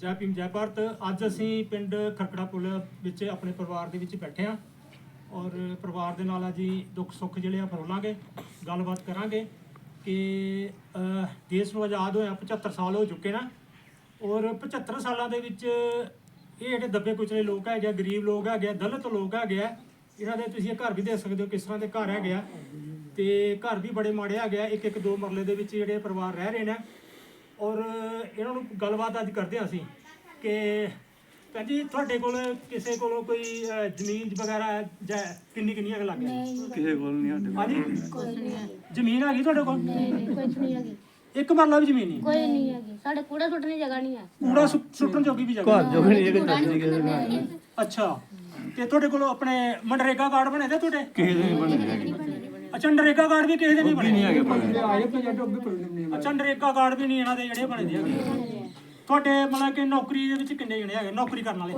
ਜੈ ਭੀਮ ਜੈ ਭਾਰਤ। ਅੱਜ ਅਸੀਂ ਪਿੰਡ ਖਰਕੜਾ ਪੁਲ ਵਿੱਚ ਆਪਣੇ ਪਰਿਵਾਰ ਦੇ ਵਿੱਚ ਬੈਠੇ ਹਾਂ ਔਰ ਪਰਿਵਾਰ ਦੇ ਨਾਲ ਅੱਜ ਦੁੱਖ ਸੁੱਖ ਜਿਹੜੇ ਆ ਫਰੋਲਾਂਗੇ ਗੱਲਬਾਤ ਕਰਾਂਗੇ ਕਿ ਦੇਸ਼ ਨੂੰ ਆਜ਼ਾਦ ਹੋਇਆ 75 ਸਾਲ ਹੋ ਚੁੱਕੇ ਨਾ ਔਰ 75 ਸਾਲਾਂ ਦੇ ਵਿੱਚ ਇਹ ਜਿਹੜੇ ਦੱਬੇ ਕੁਚਲੇ ਲੋਕ ਹੈਗੇ ਆ, ਗਰੀਬ ਲੋਕ ਹੈਗੇ ਆ, ਦਲਿਤ ਲੋਕ ਹੈਗੇ ਆ ਇਹਨਾਂ ਦੇ ਤੁਸੀਂ ਇਹ ਘਰ ਵੀ ਦੇਖ ਸਕਦੇ ਹੋ ਕਿਸ ਤਰ੍ਹਾਂ ਦੇ ਘਰ ਹੈਗੇ ਆ। ਤੇ ਘਰ ਵੀ ਬੜੇ ਮਾੜੇ ਹੈਗੇ ਆ ਇੱਕ ਇੱਕ ਦੋ ਮਰਲੇ ਦੇ ਵਿੱਚ ਜਿਹੜੇ ਪਰਿਵਾਰ ਰਹਿ ਰਹੇ ਨੇ। ਔਰ ਇਹਨਾਂ ਨੂੰ ਗੱਲਬਾਤ ਅੱਜ ਕਰਦੇ ਹਾਂ ਅਸੀਂ ਕਿ ਭੈਣ ਜੀ ਤੁਹਾਡੇ ਕੋਲ ਕਿਸੇ ਕੋਲੋਂ ਕੋਈ ਅਹ, ਜ਼ਮੀਨ ਵਗੈਰਾ ਹੈ ਜਾਂ ਕਿੰਨੀ ਕਿੰਨੀਆਂ ਕੁ ਲੱਗ? ਕਿਸੇ ਕੋਲ ਨਹੀਂ ਸਾਡੇ ਹਾਂਜੀ? ਜ਼ਮੀਨ ਹੈਗੀ। ਤੁਹਾਡੇ ਕੋਲ? ਨਹੀਂ ਕੁਝ ਨਹੀਂ ਹੈਗੀ। ਇੱਕ ਮਰਲਾ ਵੀ ਜ਼ਮੀਨ ਨਹੀਂ? ਕੋਈ ਨਹੀਂ ਹੈਗੀ। ਸਾਡੇ ਕੂੜਾ ਸੁੱਟਣ ਦੀ ਜਗ੍ਹਾ ਨਹੀਂ ਹੈ। ਕੂੜਾ ਸੁੱਟਣ ਜੋਗੀ ਵੀ ਜਗ੍ਹਾ ਵੀ ਨਹੀਂ। ਨਹੀਂ। ਅੱਛਾ। ਤੇ ਤੁਹਾਡੇ ਕੋਲ ਆਪਣੇ ਮਨਰੇਗਾ ਕਾਰਡ ਬਣੇ ਦੇ ਤੁਹਾਡੇ? ਕਿਸੇ ਦੇ ਨਹੀਂ ਬਣਦੇ ਅੱਛਾ ਨਰੇਗਾ ਕਾਰਡ ਵੀ ਕਿਸੇ ਦੇ ਨਹੀਂ ਬਣੇ? ਨਹੀਂ ਹੈਗੇ ਬਣੇ। ਅੱਛਾ ਨਰੇਗਾ ਕਾਰਡ ਵੀ ਨਹੀਂ ਇਹਨਾਂ ਦੇ ਜਿਹੜੇ ਬਣੇ ਦੇ ਹੈਗੇ। ਤੁਹਾਡੇ ਮਤਲਬ ਕਿ ਨੌਕਰੀ ਦੇ ਵਿੱਚ ਕਿੰਨੇ ਜਣੇ ਹੈਗੇ ਨੌਕਰੀ ਕਰਨ ਵਾਲੇ?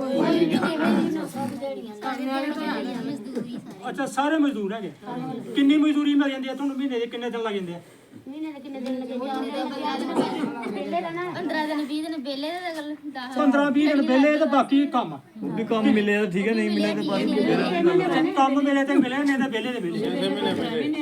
ਅੱਛਾ ਸਾਰੇ ਮਜ਼ਦੂਰ ਹੈਗੇ। ਕਿੰਨੀ ਮਜ਼ਦੂਰੀ ਮਿਲ ਜਾਂਦੀ ਹੈ? ਤੁਹਾਨੂੰ ਮਹੀਨੇ ਦੇ ਕਿੰਨੇ ਦਿਨ ਲੱਗ ਜਾਂਦੇ ਆ? ਮਹੀਨੇ ਦੇ ਕਿੰਨੇ ਦਿਨ ਲੱਗੇ ਬੇਲੇ ਦਾ ਨਾ 15 ਦਿਨ 20 ਦਿਨ ਬੇਲੇ ਦਾ ਗੱਲ 10 15 20 ਦਿਨ ਵਿਹਲੇ ਤੇ ਬਾਕੀ ਕੰਮ ਉਹ ਵੀ ਕੰਮ ਮਿਲੇ ਤਾਂ ਠੀਕ ਹੈ ਨਹੀਂ ਮਿਲੇ ਤਾਂ ਬਸ ਫਿਰ ਕੰਮ ਮਿਲੇ ਤੇ ਮਿਲੇ। ਨਹੀਂ ਤਾਂ ਵਿਹਲੇ ਦੇ ਵਿਹਲੇ।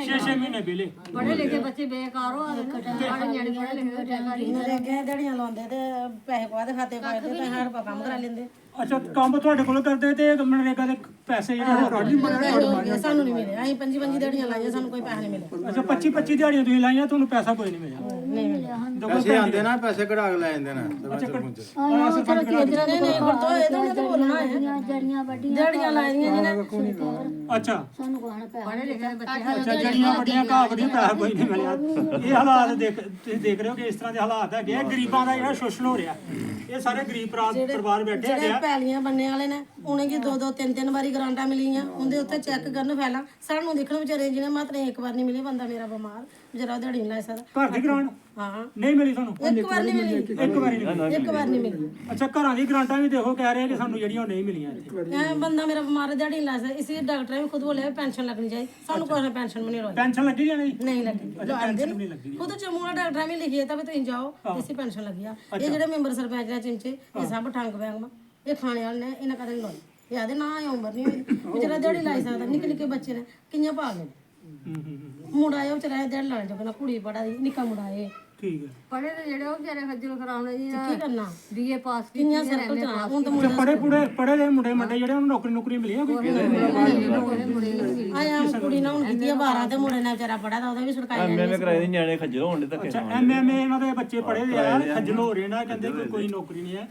6 6 ਮਹੀਨੇ ਵਿਹਲੇ। ਪੜ੍ਹੇ ਲਿਖੇ ਬੱਚੇ ਬੇਕਾਰ ਹੋ ਨਿਆਣੇ ਪੜ੍ਹੇ ਲਿਖੇ ਅੱਗੇ ਲਾਉਂਦੇ ਤੇ ਪੈਸੇ ਪਵਾ ਦੇ ਖਾਤੇ ਪਾਏ ਤੇ ਹਰ ਕੰਮ ਕਰਾ ਲੈਂਦੇ। ਅੱਛਾ ਕੰਮ ਤੁਹਾਡੇ ਕੋਲ ਕਰਦੇ ਤੇ ਮਨਰੇਗਾ ਦੇ ਪੈਸੇ ਜਿਹੜੇ ਹੋਰ ਸਾਨੂੰ ਨਹੀਂ ਮਿਲੇ। ਅਸੀਂ ਪੰਜੀ ਪੰਜੀ ਦਿਹਾੜੀਆਂ ਲਾਈਆਂ ਸਾਨੂੰ ਕੋਈ ਪੈਸਾ ਨਹੀਂ ਮਿਲਿਆ। ਅੱਛਾ 25 25 ਦਿਹਾੜੀਆਂ ਤੁਸੀਂ ਲਾਈਆਂ ਤੁਹਾਨੂੰ ਪੈਸਾ ਕੋਈ ਨਹੀਂ ਮਿਲਿਆ। ਨਹੀਂ ਮਿਲਿਆ। ਪੈਸੇ ਆਉਂਦੇ ਨਾ ਪੈਸੇ ਕਢਾ ਕੇ ਲੈ ਜਾਂਦੇ ਨੇ ਸਰਪੰਚ ਸਰਪੰਚ ਨਹੀਂ ਨਹੀਂ ਵਰਤੋ ਇਹ ਤਾਂ ਉਹਨੇ ਬੋਲਣਾ ਹੈ ਜੜੀਆਂ ਵੱਡੀਆਂ ਦਿਹਾੜੀਆਂ ਲਾਈਆਂ ਜਿਹਨੇ ਅੱਛਾ। ਸਾਨੂੰ ਕੋਹਣਾ ਪਿਆ ਪੜ੍ਹੇ ਲਿਖੇ ਦੇ ਬੱਚੇ ਅੱਛਾ ਜੜੀਆਂ ਵੱਡੀਆਂ ਘਾਹ ਵੱਡੀਆਂ ਪੈਸਾ ਕੋਈ ਨਹੀਂ ਮਿਲਿਆ। ਇਹ ਹਾਲਾਤ ਦੇਖ ਤੁਸੀਂ ਦੇਖ ਰਹੇ ਹੋ ਕਿ ਇਸ ਤਰ੍ਹਾਂ ਦੇ ਹਾਲਾਤ ਹੈਗੇ ਆ। ਗਰੀਬਾਂ ਦਾ ਜਿਹੜਾ ਸ਼ੋਸ਼ਣ ਹੋ ਰਿਹਾ। ਇਹ ਸਾਰੇ ਗਰੀਬ ਪਰਿਵਾਰ ਬੈਠੇ ਹੈਗੇ ਜਿਹੜੇ ਆ। ਪੈਲੀਆਂ ਬੰਨੇ ਵਾਲੇ ਨੇ ਉਹਨੇ ਕੀ ਦੋ ਦੋ ਤਿੰਨ ਤਿੰਨ ਵਾਰੀ ਗਰਾਂਟਾਂ ਮਿਲੀਆਂ। ਉਹਦੇ ਉੱਤੇ ਚੈੱਕ ਕਰਨ ਫੈਲਾ। ਸਾਨੂੰ ਦੇਖਣ ਵਿਚਾਰੇ ਜਿਹਨੇ ਮਾਤਰ ਇੱਕ ਵਾਰ ਨਹੀਂ ਮਿਲੇ ਬੰਦਾ ਮੇਰਾ ਬਿਮਾਰ ਵਿਚਾਰਾ ਦਿਹਾੜੀ ਨਹੀਂ ਲੈ ਸਕਦਾ। ਘਰ ਦੀ ਗ੍ਰਾਂਟ? ਹਾਂ। ਨਹੀਂ ਮਿਲੀ ਤੁਹਾਨੂੰ ਇੱਕ ਵਾਰ ਨਹੀਂ ਮਿਲੀ। ਇੱਕ ਵਾਰੀ ਨਹੀਂ ਮਿਲੀ। ਇੱਕ ਵਾਰ ਨਹੀਂ ਮਿਲੀ। ਅੱਛਾ ਘਰਾਂ ਦੀ ਗ੍ਰਾਂਟਾਂ ਵੀ ਦੇਖੋ ਕਹਿ ਰਹੇ ਕਿ ਸਾਨੂੰ ਜਿਹੜੀਆਂ ਉਹ ਨਹੀਂ ਮਿਲੀਆਂ ਇੱਥੇ। ਇਹ ਬੰਦਾ ਮੇਰਾ ਬਿਮਾਰ ਹੈ, ਦਿਹਾੜੀ ਲੈ ਸਕਦਾ। ਇਸੇ ਡਾਕਟਰ ਨੇ ਖੁਦ ਬੋਲਿਆ ਪੈਨਸ਼ਨ ਲੱਗਣੀ ਚਾਹੀਦੀ ਸਾਨੂੰ ਕੋਈ ਨਾ ਪੈਨਸ਼ਨ ਵੀ ਨਹੀਂ ਲੋਈ ਪੈਨਸ਼ਨ ਲੱਗੀ ਜਾਂ ਨਹੀਂ? ਨਹੀਂ ਲੱਗੀ। ਪੈਨਸ਼ਨ ਵੀ ਨਹੀਂ ਲੱਗੀ। ਖੁਦ ਚਮੂਲਾ ਡਾਕਟਰ ਨੇ ਲਿਖਿਆ ਤਾਂ ਵੀ ਤੁਸੀਂ ਜਾਓ ਇਸੇ ਪੈਨਸ਼ਨ ਲੱਗੀ ਆ। ਇਹ ਜਿਹੜੇ ਮੈਂਬਰ ਸਰਪੰਚ ਨੇ ਚਿਮਚੇ ਇਹ ਸਭ ਠੰਗ ਬੈਂਗ ਇਹ ਖਾਣੇ ਵਾਲੇ ਨੇ ਇਹਨਾਂ ਕਦੇ ਨਹੀਂ ਲੋਈ ਇਹ ਆਦੇ ਨਾ ਇਹ ਉਮਰ ਨਹੀਂ ਹੋਈ। ਵਿਚਾਰਾ ਦਿਹਾੜੀ ਲਾਈ ਸਕਦਾ ਨਿੱਕੇ ਨਿੱਕੇ ਬੱਚੇ ਨੇ ਕਿੰਨੇ ਪਾ ਗਏ ਹੂੰ ਹੂੰ ਹੂੰ। ਮੁੰਡਾ ਇਹ ਵਿਚਾਰਾ ਦਿਹਾੜੀ ਲਾਣ ਜੋਗਾ ਕੁੜੀ ਬੜਾ ਦੀ ਨਿੱਕਾ ਮੁੰਡਾ ਇਹ। ਠੀਕ ਹੈ। ਪੜ੍ਹੇ ਤੇ ਜਿਹੜੇ ਉਹ ਵਿਚਾਰੇ ਖੱਜਲ ਖਰਾਉਣੇ ਜੀ ਕੀ ਕਰਨਾ? ਬੀਏ ਪਾਸ ਕੀਤੀ ਕਿੰਨੀਆਂ ਸਰਕਲ ਚਲਾ ਹੁਣ ਤਾਂ ਅੱਛਾ ਪੜੇ ਪੁੜੇ ਪੜੇ ਦੇ ਮੁੰਡੇ ਮੰਡੇ ਜਿਹੜੇ ਉਹਨਾਂ ਨੂੰ ਨੌਕਰੀ ਨੌਕਰੀ ਮਿਲੀ ਆ। ਕੋਈ ਆਇਆ ਕੁੜੀ ਨਾਲ ਹੁਣ ਕੀਤੀ ਆ 12 ਤੇ ਮੁੰਡੇ ਨੇ ਵਿਚਾਰਾ ਪੜਾ ਤਾਂ ਉਹਦਾ ਵੀ ਛੁਡਕਾਈ ਐਵੇਂ ਐਵੇਂ ਕਰਾਏ ਦੇ ਨਿਆਣੇ ਖੱਜਲ ਹੋਣ ਦੇ ਧੱਕੇ ਅੱਛਾ ਐਮਐਮਏ ਇਹਨਾਂ ਦੇ ਬੱਚੇ ਪੜੇ ਦੇ ਆ। ਖੱਜਲ ਹੋ ਰਹੇ ਨੇ ਕਹਿੰਦੇ ਕਿ ਕੋਈ ਨੌਕਰੀ ਨਹੀਂ ਹੈ।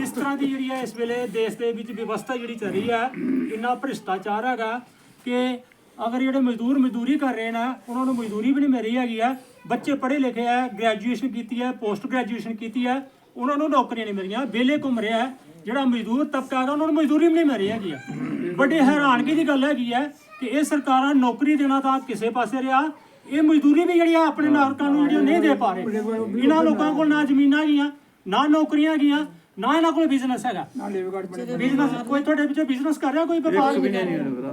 ਇਸ ਤਰ੍ਹਾਂ ਦੀ ਜਿਹੜੀ ਹੈ ਇਸ ਵੇਲੇ ਦੇਸ਼ ਦੇ ਵਿੱਚ ਵਿਵਸਥਾ ਜਿਹੜੀ ਚੱਲ ਰਹੀ ਹੈ ਇੰਨਾ ਭ੍ਰਿਸ਼ਟਾਚਾਰ ਹੈਗਾ ਕਿ ਅਗਰ ਜਿਹੜੇ ਮਜ਼ਦੂਰ ਮਜ਼ਦੂਰੀ ਕਰ ਰਹੇ ਨੇ ਉਹਨਾਂ ਨੂੰ ਮਜ਼ਦੂਰੀ ਵੀ ਨਹੀਂ ਮਿਲ ਰਹੀ ਹੈਗੀ ਆ ਬੱਚੇ ਪੜ੍ਹੇ ਲਿਖੇ ਆ ਗ੍ਰੈਜੂਏਸ਼ਨ ਕੀਤੀ ਹੈ ਪੋਸਟ ਗ੍ਰੈਜੂਏਸ਼ਨ ਕੀਤੀ ਹੈ ਉਹਨਾਂ ਨੂੰ ਨੌਕਰੀਆਂ ਨਹੀਂ ਮਿਲ ਰਹੀਆਂ ਵਿਹਲੇ ਘੁੰਮ ਰਿਹਾ ਹੈ। ਜਿਹੜਾ ਮਜ਼ਦੂਰ ਤਬਕਾ ਹੈਗਾ ਉਹਨਾਂ ਨੂੰ ਮਜ਼ਦੂਰੀ ਵੀ ਨਹੀਂ ਮਿਲ ਰਹੀ ਹੈਗੀ ਆ। ਵੱਡੀ ਹੈਰਾਨਗੀ ਦੀ ਗੱਲ ਹੈਗੀ ਹੈ ਕਿ ਇਹ ਸਰਕਾਰਾਂ ਨੌਕਰੀ ਦੇਣਾ ਤਾਂ ਕਿਸੇ ਪਾਸੇ ਰਿਹਾ ਇਹ ਮਜ਼ਦੂਰੀ ਵੀ ਜਿਹੜੀ ਆ ਆਪਣੇ ਨਾਗਰਿਕਾਂ ਨੂੰ ਜਿਹੜੀ ਨਹੀਂ ਦੇ ਪਾ ਰਹੇ ਇਹਨਾਂ ਲੋਕਾਂ ਕੋਲ ਨਾ ਜ਼ਮੀਨਾਂ ਹੈਗੀਆਂ ਨਾ ਨੌਕਰੀਆਂ ਹੈਗੀਆਂ ਨਾ ਇਹਨਾਂ ਕੋਲ ਬਿਜ਼ਨਸ ਹੈਗਾ। ਬਿਜ਼ਨਸ ਕੋਈ ਤੁਹਾਡੇ ਵਿੱਚੋਂ ਬਿਜ਼ਨਸ ਕਰ ਰਿਹਾ ਕੋਈ ਵਪਾਰ?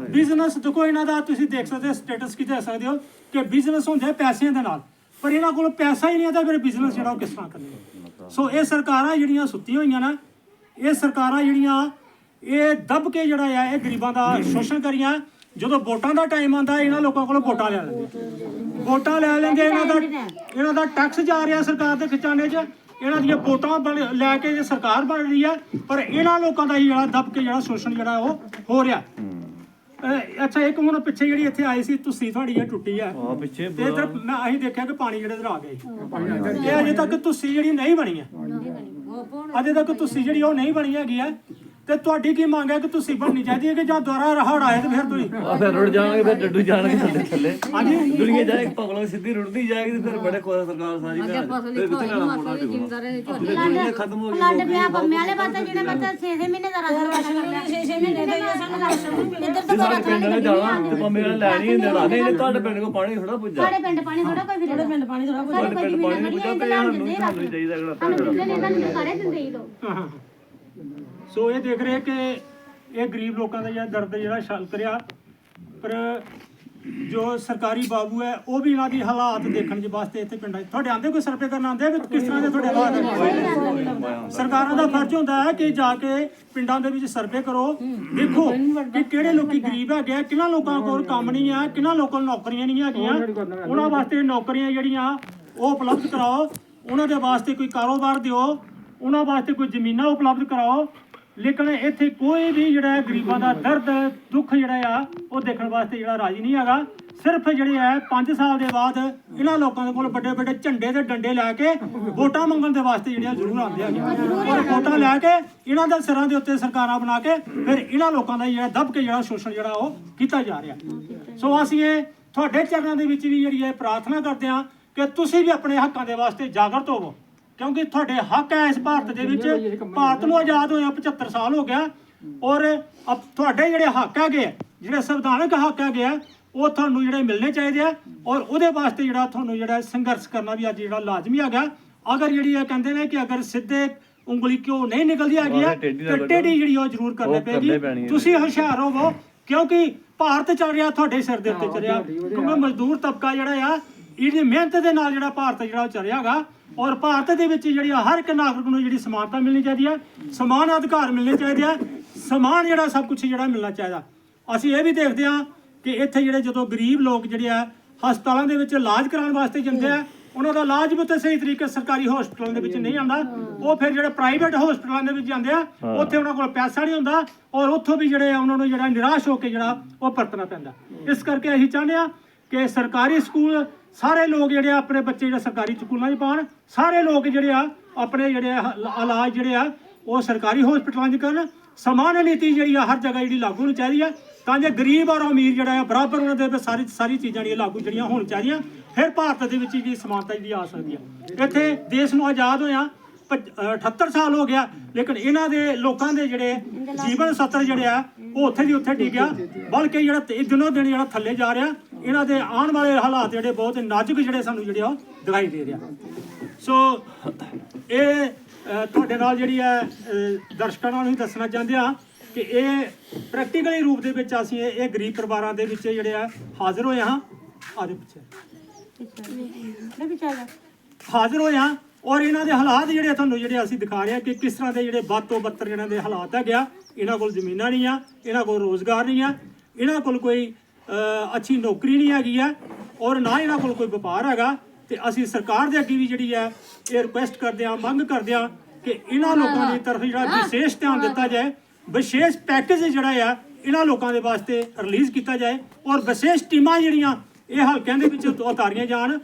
ਬਿਜ਼ਨਸ ਦੇਖੋ ਇਹਨਾਂ ਦਾ ਤੁਸੀਂ ਦੇਖ ਸਕਦੇ ਹੋ ਸਟੇਟਸ ਕੀ ਦੇਖ ਸਕਦੇ ਹੋ ਕਿ ਬਿਜ਼ਨਸ ਹੁੰਦਾ ਹੈ ਪੈਸਿਆਂ ਦੇ ਨਾਲ। ਪਰ ਇਹਨਾਂ ਕੋਲ ਪੈਸਾ ਹੀ ਨਹੀਂ ਹੈ ਆਦਾ ਫਿਰ ਬਿਜ਼ਨਸ ਜਿਹੜਾ ਉਹ ਕਿਸ ਤਰ੍ਹਾਂ ਕਰਨਗੇ ਸੋ ਇਹ ਸਰਕਾਰਾਂ ਜਿਹੜੀਆਂ ਸੁੱਤੀਆਂ ਹੋਈਆਂ ਨਾ, ਇਹ ਸਰਕਾਰਾਂ ਜਿਹੜੀਆਂ ਇਹ ਦੱਬ ਕੇ ਜਿਹੜਾ ਆ, ਇਹ ਗਰੀਬਾਂ ਦਾ ਸ਼ੋਸ਼ਣ ਕਰੀਆਂ। ਜਦੋਂ ਵੋਟਾਂ ਦਾ ਟਾਈਮ ਆਉਂਦਾ, ਇਹਨਾਂ ਲੋਕਾਂ ਕੋਲ ਵੋਟਾਂ ਲੈ ਲੈਂਦੇ ਵੋਟਾਂ ਲੈ ਲੈਂਦੇ, ਇਹਨਾਂ ਦਾ ਇਹਨਾਂ ਦਾ ਟੈਕਸ ਜਾ ਰਿਹਾ ਸਰਕਾਰ ਦੇ ਖਜ਼ਾਨੇ 'ਚ। ਇਹਨਾਂ ਦੀਆਂ ਵੋਟਾਂ ਬਣ- ਲੈ ਕੇ ਜੇ ਸਰਕਾਰ ਬਣ ਰਹੀ ਹੈ ਪਰ ਇਹਨਾਂ ਲੋਕਾਂ ਦਾ ਹੀ ਜਿਹੜਾ ਦੱਬ ਕੇ ਜਿਹੜਾ ਸ਼ੋਸ਼ਣ ਜਿਹੜਾ ਉਹ ਹੋ ਰਿਹਾ। ਅਹ ਅੱਛਾ ਇੱਕ ਹੁਣ ਪਿੱਛੇ ਜਿਹੜੀ ਇੱਥੇ ਆਈ ਸੀ ਤੁਸੀਂ ਤੁਹਾਡੀ ਇਹ ਟੁੱਟੀ ਆ। ਆ ਪਿੱਛੇ ਤੇ ਇਧਰ ਮੈਂ ਅਸੀਂ ਦੇਖਿਆ ਕਿ ਪਾਣੀ ਜਿਹੜੇ ਇਧਰ ਆ ਗਏ। ਇਹ ਅਜੇ ਤੱਕ ਤੁਸੀਂ ਜਿਹੜੀ ਨਹੀਂ ਬਣੀ ਹੈ ਅਜੇ ਤੱਕ ਤੁਸੀਂ ਜਿਹੜੀ ਉਹ ਨਹੀਂ ਬਣੀ ਹੈਗੀ ਆ ਤੇ ਤੁਹਾਡੀ ਕੀ ਮੰਗ ਹੈ ਕਿ ਤੁਸੀਂ ਬਣਨੀ ਚਾਹੀਦੀ ਹੈ ਕਿ ਜਾਂ ਦੁਆਰਾ ਰਹਾੜ ਆਏ ਤੇ ਫਿਰ ਤੁਸੀਂ? ਆ ਫਿਰ ਰੁੜ ਜਾਣਗੇ ਫਿਰ ਡੱਡੂ ਜਾਣਗੇ ਥੱਲੇ। ਥੱਲੇ ਦੁਨੀਆ ਜਾਏ ਪਗਲਾਂ ਸਿੱਧੀ ਰੁੜਦੀ ਜਾਏਗੀ ਤੇ ਫਿਰ ਬੜੇ ਕੋਲ ਸਰਕਾਰ ਸਾਰੀ ਅੱਗੇ ਫਸਲ ਫਿਰ ਹੋਈ ਜ਼ਿਮੀਦਾਰਾਂ ਦੇ ਝੋਨੇ ਦੁਨੀਆ ਖਤਮ ਹੋ ਗਈ ਲੱਡ ਪਿਆ ਪੰਮੇ ਵਾਲੇ ਪਾਸੇ ਜਿਹੜੇ ਬੱਚੇ 6-6 ਮਹੀਨੇ ਦਾ ਰਾਸ਼ਨ ਕਰ ਲਿਆ 6-6 ਮਹੀਨੇ ਦਾ ਹੀ ਸਾਨੂੰ ਰਾਸ਼ਨ ਇੱਧਰ ਜੇ ਸਾਡੇ ਪਿੰਡ ਨੇ ਜਾਣਾ ਤੇ ਪੰਮੇ ਵਾਲੇ ਲੈਣੀ ਨਹੀਂ ਦੇਣਾ ਨਹੀਂ ਤੁਹਾਡੇ ਪਿੰਡ ਕੋ ਪਾਣੀ ਥੋੜਾ ਪੁੱਜਾ। ਸਾਡੇ ਪਿੰਡ ਪਾਣੀ ਥੋੜਾ ਕੋਈ ਫਿਰਦਾ ਪਿੰਡ ਪਾਣੀ ਥੋੜਾ ਸਾਡੇ ਸਾਡੇ ਕੋਈ ਪਿੰਡ ਪਾਣੀ ਪੁੱਜਾ ਤੇ ਦਿੰਦੇ ਸਾਨੂੰ ਚਾਹੀਦਾ ਸਾਨੂੰ ਬਿਜਲੀ ਤੁਹਾਨੂੰ ਸਾਰੇ ਦਿੰਦੇ ਹੀ ਲੋ ਹਾਂ, ਹਾਂ। ਸੋ ਇਹ ਦੇਖ ਰਹੇ ਕਿ ਇਹ ਗਰੀਬ ਲੋਕਾਂ ਦਾ ਜਿਹੜਾ ਦਰਦ ਜਿਹੜਾ ਛਲਕ ਰਿਹਾ। ਪਰ ਜੋ ਸਰਕਾਰੀ ਬਾਬੂ ਹੈ ਉਹ ਵੀ ਇਹਨਾਂ ਦੀ ਹਾਲਾਤ ਦੇਖਣ ਦੇ ਵਾਸਤੇ ਇੱਥੇ ਪਿੰਡਾਂ 'ਚ। ਤੁਹਾਡੇ ਆਂਦੇ ਕੋਈ ਸਰਵੇ ਕਰਨ ਆਂਦੇ ਵੀ ਕਿਸ ਤਰ੍ਹਾਂ ਦੇ ਤੁਹਾਡੇ ਹਾਲਾਤ ਸਰਕਾਰਾਂ ਦਾ ਫਰਜ਼ ਹੁੰਦਾ ਹੈ ਕਿ ਜਾ ਕੇ ਪਿੰਡਾਂ ਦੇ ਵਿੱਚ ਸਰਵੇ ਕਰੋ। ਦੇਖੋ ਕਿ ਕਿਹੜੇ ਲੋਕੀ ਗਰੀਬ ਹੈਗੇ ਆ ਕਿਹਨਾਂ ਲੋਕਾਂ ਕੋਲ ਕੰਮ ਨਹੀਂ ਆ ਕਿਹਨਾਂ ਲੋਕਾਂ ਨੂੰ ਨੌਕਰੀਆਂ ਨਹੀਂ ਹੈਗੀਆਂ। ਉਹਨਾਂ ਵਾਸਤੇ ਨੌਕਰੀਆਂ ਜਿਹੜੀਆਂ ਉਹ ਉਪਲਬਧ ਕਰਾਓ। ਉਹਨਾਂ ਦੇ ਵਾਸਤੇ ਕੋਈ ਕਾਰੋਬਾਰ ਦਿਓ। ਉਹਨਾਂ ਵਾਸਤੇ ਕੋਈ ਜ਼ਮੀਨਾਂ ਉਪਲਬਧ ਕਰਾਓ, ਲੇਕਿਨ ਇੱਥੇ ਕੋਈ ਵੀ ਜਿਹੜਾ ਹੈ ਗਰੀਬਾਂ ਦਾ ਦਰਦ, ਦੁੱਖ ਜਿਹੜਾ ਆ, ਉਹ ਦੇਖਣ ਵਾਸਤੇ ਜਿਹੜਾ ਰਾਜੀ ਨਹੀਂ ਹੈਗਾ। ਸਿਰਫ ਜਿਹੜੇ ਹੈ 5 ਸਾਲ ਦੇ ਬਾਅਦ ਇਹਨਾਂ ਲੋਕਾਂ ਦੇ ਕੋਲ ਵੱਡੇ ਵੱਡੇ ਝੰਡੇ ਤੇ ਡੰਡੇ ਲੈ ਕੇ ਵੋਟਾਂ ਮੰਗਣ ਦੇ ਵਾਸਤੇ ਜਿਹੜੇ ਆ ਜ਼ਰੂਰ ਆਉਂਦੇ ਹੈਗੇ ਔਰ ਵੋਟਾਂ ਲੈ ਕੇ ਇਹਨਾਂ ਦੇ ਸਿਰਾਂ ਦੇ ਉੱਤੇ ਸਰਕਾਰਾਂ ਬਣਾ ਕੇ ਫਿਰ ਇਹਨਾਂ ਲੋਕਾਂ ਦਾ ਜਿਹੜਾ ਦੱਬ ਕੇ ਜਿਹੜਾ ਸ਼ੋਸ਼ਣ ਜਿਹੜਾ ਉਹ ਕੀਤਾ ਜਾ ਰਿਹਾ। ਸੋ ਅਸੀਂ ਇਹ ਤੁਹਾਡੇ ਚਰਨਾਂ ਦੇ ਵਿੱਚ ਵੀ ਜਿਹੜੀ ਹੈ ਪ੍ਰਾਰਥਨਾ ਕਰਦੇ ਹਾਂ ਕਿ ਤੁਸੀਂ ਵੀ ਆਪਣੇ ਹੱਕਾਂ ਦੇ ਵਾਸਤੇ ਜਾਗਰਤ ਹੋਵੋ। ਕਿਉਂਕਿ ਤੁਹਾਡੇ ਹੱਕ ਹੈ ਇਸ ਭਾਰਤ ਦੇ ਵਿੱਚ। ਭਾਰਤ ਨੂੰ ਆਜ਼ਾਦ ਹੋਇਆ 75 ਸਾਲ ਹੋ ਗਿਆ। ਔਰ ਅਬ ਤੁਹਾਡੇ ਜਿਹੜੇ ਹੱਕ ਹੈਗੇ ਆ, ਜਿਹੜੇ ਸੰਵਿਧਾਨਕ ਹੱਕ ਹੈਗੇ ਆ ਉਹ ਤੁਹਾਨੂੰ ਜਿਹੜੇ ਮਿਲਣੇ ਚਾਹੀਦੇ ਆ। ਔਰ ਉਹਦੇ ਵਾਸਤੇ ਜਿਹੜਾ ਤੁਹਾਨੂੰ ਜਿਹੜਾ ਸੰਘਰਸ਼ ਕਰਨਾ ਵੀ ਅੱਜ ਜਿਹੜਾ ਲਾਜ਼ਮੀ ਹੈਗਾ। ਅਗਰ ਜਿਹੜੀ ਇਹ ਕਹਿੰਦੇ ਨੇ ਕਿ ਅਗਰ ਸਿੱਧੇ ਉਂਗਲੀ ਕਿਉਂ ਨਹੀਂ ਨਿਕਲਦੀ ਹੈਗੀ ਆ ਤੇ ਟੇਢੀ ਜਿਹੜੀ ਉਹ ਜ਼ਰੂਰ ਕਰਨੀ ਪੈਗੀ। ਤੁਸੀਂ ਹੁਸ਼ਿਆਰ ਹੋਵੋ ਕਿਉਂਕਿ ਭਾਰਤ ਚੱਲ ਰਿਹਾ ਤੁਹਾਡੇ ਸਿਰ ਦੇ ਉੱਤੇ ਚੱਲ ਰਿਹਾ ਕਿਉਂਕਿ ਮਜ਼ਦੂਰ ਤਬਕਾ ਜਿਹੜਾ ਆ ਇਹਦੀ ਮਿਹਨਤ ਦੇ ਨਾਲ ਜਿਹੜਾ ਭਾਰਤ ਜਿਹੜਾ ਉਹ ਚੱਲ ਰਿਹਾਗਾ ਔਰ ਭਾਰਤ ਦੇ ਵਿੱਚ ਜਿਹੜੀ ਹਰ ਇੱਕ ਨਾਗਰਿਕ ਨੂੰ ਜਿਹੜੀ ਸਮਾਨਤਾ ਮਿਲਣੀ ਚਾਹੀਦੀ ਹੈ ਸਮਾਨ ਅਧਿਕਾਰ ਮਿਲਣੇ ਚਾਹੀਦੇ ਆ ਸਮਾਨ ਜਿਹੜਾ ਸਭ ਕੁਝ ਜਿਹੜਾ ਮਿਲਣਾ ਚਾਹੀਦਾ। ਅਸੀਂ ਇਹ ਵੀ ਦੇਖਦੇ ਆ ਕਿ ਇੱਥੇ ਜਿਹੜੇ ਜਦੋਂ ਗਰੀਬ ਲੋਕ ਜਿਹੜੇ ਆ ਹਸਪਤਾਲਾਂ ਦੇ ਵਿੱਚ ਇਲਾਜ ਕਰਾਉਣ ਵਾਸਤੇ ਜਾਂਦੇ ਆ ਉਹਨਾਂ ਦਾ ਇਲਾਜ ਵੀ ਉੱਥੇ ਸਹੀ ਤਰੀਕੇ ਸਰਕਾਰੀ ਹਸਪਤਾਲਾਂ ਦੇ ਵਿੱਚ ਨਹੀਂ ਆਉਂਦਾ। ਉਹ ਫਿਰ ਜਿਹੜੇ ਪ੍ਰਾਈਵੇਟ ਹਸਪਤਾਲਾਂ ਦੇ ਵਿੱਚ ਜਾਂਦੇ ਆ ਉੱਥੇ ਉਹਨਾਂ ਕੋਲ ਪੈਸਾ ਨਹੀਂ ਹੁੰਦਾ ਔਰ ਉੱਥੋਂ ਵੀ ਜਿਹੜੇ ਆ ਉਹਨਾਂ ਨੂੰ ਜਿਹੜਾ ਨਿਰਾਸ਼ ਹੋ ਕੇ ਜਿਹੜਾ ਉਹ ਪਰਤਣਾ ਪੈਂਦਾ। ਇਸ ਕਰਕੇ ਅਸੀਂ ਚਾਹੁੰਦੇ ਆ ਕਿ ਸਰਕਾਰੀ ਸਕੂਲ ਸਾਰੇ ਲੋਕ ਜਿਹੜੇ ਆ ਆਪਣੇ ਬੱਚੇ ਜਿਹੜੇ ਸਰਕਾਰੀ ਸਕੂਲਾਂ 'ਚ ਪਾਉਣ, ਸਾਰੇ ਲੋਕ ਜਿਹੜੇ ਆ ਆਪਣੇ ਜਿਹੜੇ ਆ ਇਲਾਜ ਜਿਹੜੇ ਆ ਉਹ ਸਰਕਾਰੀ ਹਸਪਤਾਲਾਂ 'ਚ ਕਰਨ। ਸਮਾਨ ਨੀਤੀ ਜਿਹੜੀ ਆ ਹਰ ਜਗ੍ਹਾ ਜਿਹੜੀ ਲਾਗੂ ਹੋਣੀ ਚਾਹੀਦੀ ਆ। ਤਾਂ ਜੇ ਗਰੀਬ ਔਰ ਅਮੀਰ ਜਿਹੜਾ ਆ ਬਰਾਬਰ ਉਹਨਾਂ ਦੇ ਸਾਰੀ ਸਾਰੀ ਚੀਜ਼ਾਂ ਜਿਹੜੀਆਂ ਲਾਗੂ ਜਿਹੜੀਆਂ ਹੋਣ ਚਾਹੀਦੀਆਂ, ਫਿਰ ਭਾਰਤ ਦੇ ਵਿੱਚ ਜਿਹੜੀ ਸਮਾਨਤਾ ਜਿਹੜੀ ਆ ਸਕਦੀ ਆ। ਇੱਥੇ ਦੇਸ਼ ਨੂੰ ਆਜ਼ਾਦ ਹੋਇਆ 78 ਸਾਲ ਹੋ ਗਿਆ, ਲੇਕਿਨ ਇਹਨਾਂ ਦੇ ਲੋਕਾਂ ਦੇ ਜਿਹੜੇ ਜੀਵਨ ਸਤਰ ਜਿਹੜੇ ਆ, ਉਹ ਉੱਥੇ ਦੀ ਉੱਥੇ ਡਿੱਗਿਆ ਬਲਕਿ ਜਿਹੜਾ ਤੇ ਦਿਨੋਂ ਦਿਨ ਜਿਹੜਾ ਥੱਲੇ ਜਾ ਰਿਹਾ ਇਹਨਾਂ ਦੇ ਆਉਣ ਵਾਲੇ ਹਾਲਾਤ ਜਿਹੜੇ ਬਹੁਤ ਨਾਜ਼ੁਕ ਜਿਹੜੇ ਸਾਨੂੰ ਜਿਹੜੇ ਆ ਦਿਖਾਈ ਦੇ ਰਿਹਾ ਸੋ ਇਹ ਤੁਹਾਡੇ ਨਾਲ ਜਿਹੜੀ ਹੈ ਦਰਸ਼ਕਾਂ ਨਾਲ ਵੀ ਦੱਸਣਾ ਚਾਹੁੰਦੇ ਆ ਕਿ ਇਹ ਪ੍ਰੈਕਟੀਕਲੀ ਰੂਪ ਦੇ ਵਿੱਚ ਅਸੀਂ ਇਹ ਗਰੀਬ ਪਰਿਵਾਰਾਂ ਦੇ ਵਿੱਚ ਜਿਹੜੇ ਆ ਹਾਜ਼ਰ ਹੋਏ ਹਾਂ। ਆਜੋ ਪਿੱਛੇ। ਹਾਜ਼ਰ ਹੋਏ ਹਾਂ ਔਰ ਇਹਨਾਂ ਦੇ ਹਾਲਾਤ ਜਿਹੜੇ ਤੁਹਾਨੂੰ ਜਿਹੜੇ ਅਸੀਂ ਦਿਖਾ ਰਹੇ ਹਾਂ ਕਿ ਕਿਸ ਤਰ੍ਹਾਂ ਦੇ ਜਿਹੜੇ ਵੱਧ ਤੋਂ ਬੱਤਰ ਇਹਨਾਂ ਦੇ ਹਾਲਾਤ ਆ। ਇਹਨਾਂ ਕੋਲ ਜ਼ਮੀਨਾਂ ਨਹੀਂ ਆ ਇਹਨਾਂ ਕੋਲ ਰੋਜ਼ਗਾਰ ਨਹੀਂ ਆ ਇਹਨਾਂ ਕੋਲ ਕੋਈ ਅੱਛੀ ਨੌਕਰੀ ਨਹੀਂ ਹੈਗੀ ਆ ਔਰ ਨਾ ਇਹਨਾਂ ਕੋਲ ਕੋਈ ਵਪਾਰ ਹੈਗਾ ਤੇ ਅਸੀਂ ਸਰਕਾਰ ਦੇ ਅੱਗੇ ਵੀ ਜਿਹੜੀ ਹੈ ਇਹ ਰਿਕੁਐਸਟ ਕਰਦੇ ਆ ਮੰਗ ਕਰਦੇ ਆ ਕਿ ਇਹਨਾਂ ਲੋਕਾਂ ਦੀ ਤਰਫ ਜਿਹੜਾ ਵਿਸ਼ੇਸ਼ ਧਿਆਨ ਦਿੱਤਾ ਜਾਏ, ਵਿਸ਼ੇਸ਼ ਪੈਕੇਜ ਜਿਹੜਾ ਆ, ਇਹਨਾਂ ਲੋਕਾਂ ਦੇ ਵਾਸਤੇ ਰਿਲੀਜ਼ ਕੀਤਾ ਜਾਏ ਔਰ ਵਿਸ਼ੇਸ਼ ਟੀਮਾਂ ਜਿਹੜੀਆਂ ਇਹ ਹਲਕਿਆਂ ਦੇ ਵਿੱਚ ਉਤਾਰੀਆਂ ਜਾਣ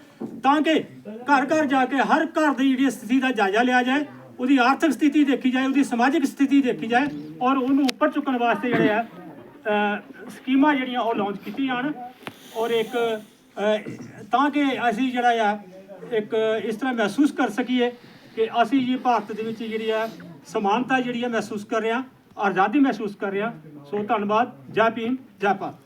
ਤਾਂ ਕਿ ਘਰ ਘਰ ਜਾ ਕੇ ਹਰ ਘਰ ਦੀ ਜਿਹੜੀ ਸਥਿਤੀ ਦਾ ਜਾਇਜ਼ਾ ਲਿਆ ਜਾਏ, ਉਹਦੀ ਆਰਥਿਕ ਸਥਿਤੀ ਦੇਖੀ ਜਾਏ, ਉਹਦੀ ਸਮਾਜਿਕ ਸਥਿਤੀ ਦੇਖੀ ਜਾਏ ਔਰ ਉਹਨੂੰ ਉੱਪਰ ਚੁੱਕਣ ਵਾਸਤੇ ਜਿਹੜੇ ਆ ਸਕੀਮਾਂ ਜਿਹੜੀਆਂ ਉਹ ਲਾਂਚ ਕੀਤੀਆਂ ਜਾਣ ਔਰ ਇੱਕ ਤਾਂ ਕਿ ਅਸੀਂ ਜਿਹੜਾ ਆ, ਇੱਕ ਇਸ ਤਰ੍ਹਾਂ ਮਹਿਸੂਸ ਕਰ ਸਕੀਏ ਕਿ ਅਸੀਂ ਜੀ ਭਾਰਤ ਦੇ ਵਿੱਚ ਜਿਹੜੀ ਆ, ਸਮਾਨਤਾ ਜਿਹੜੀ ਆ ਮਹਿਸੂਸ ਕਰ ਰਹੇ ਹਾਂ, ਆਜ਼ਾਦੀ ਮਹਿਸੂਸ ਕਰ ਰਹੇ ਹਾਂ। ਸੋ ਧੰਨਵਾਦ, ਜੈ ਭੀਮ, ਜੈ ਭਾਰਤ।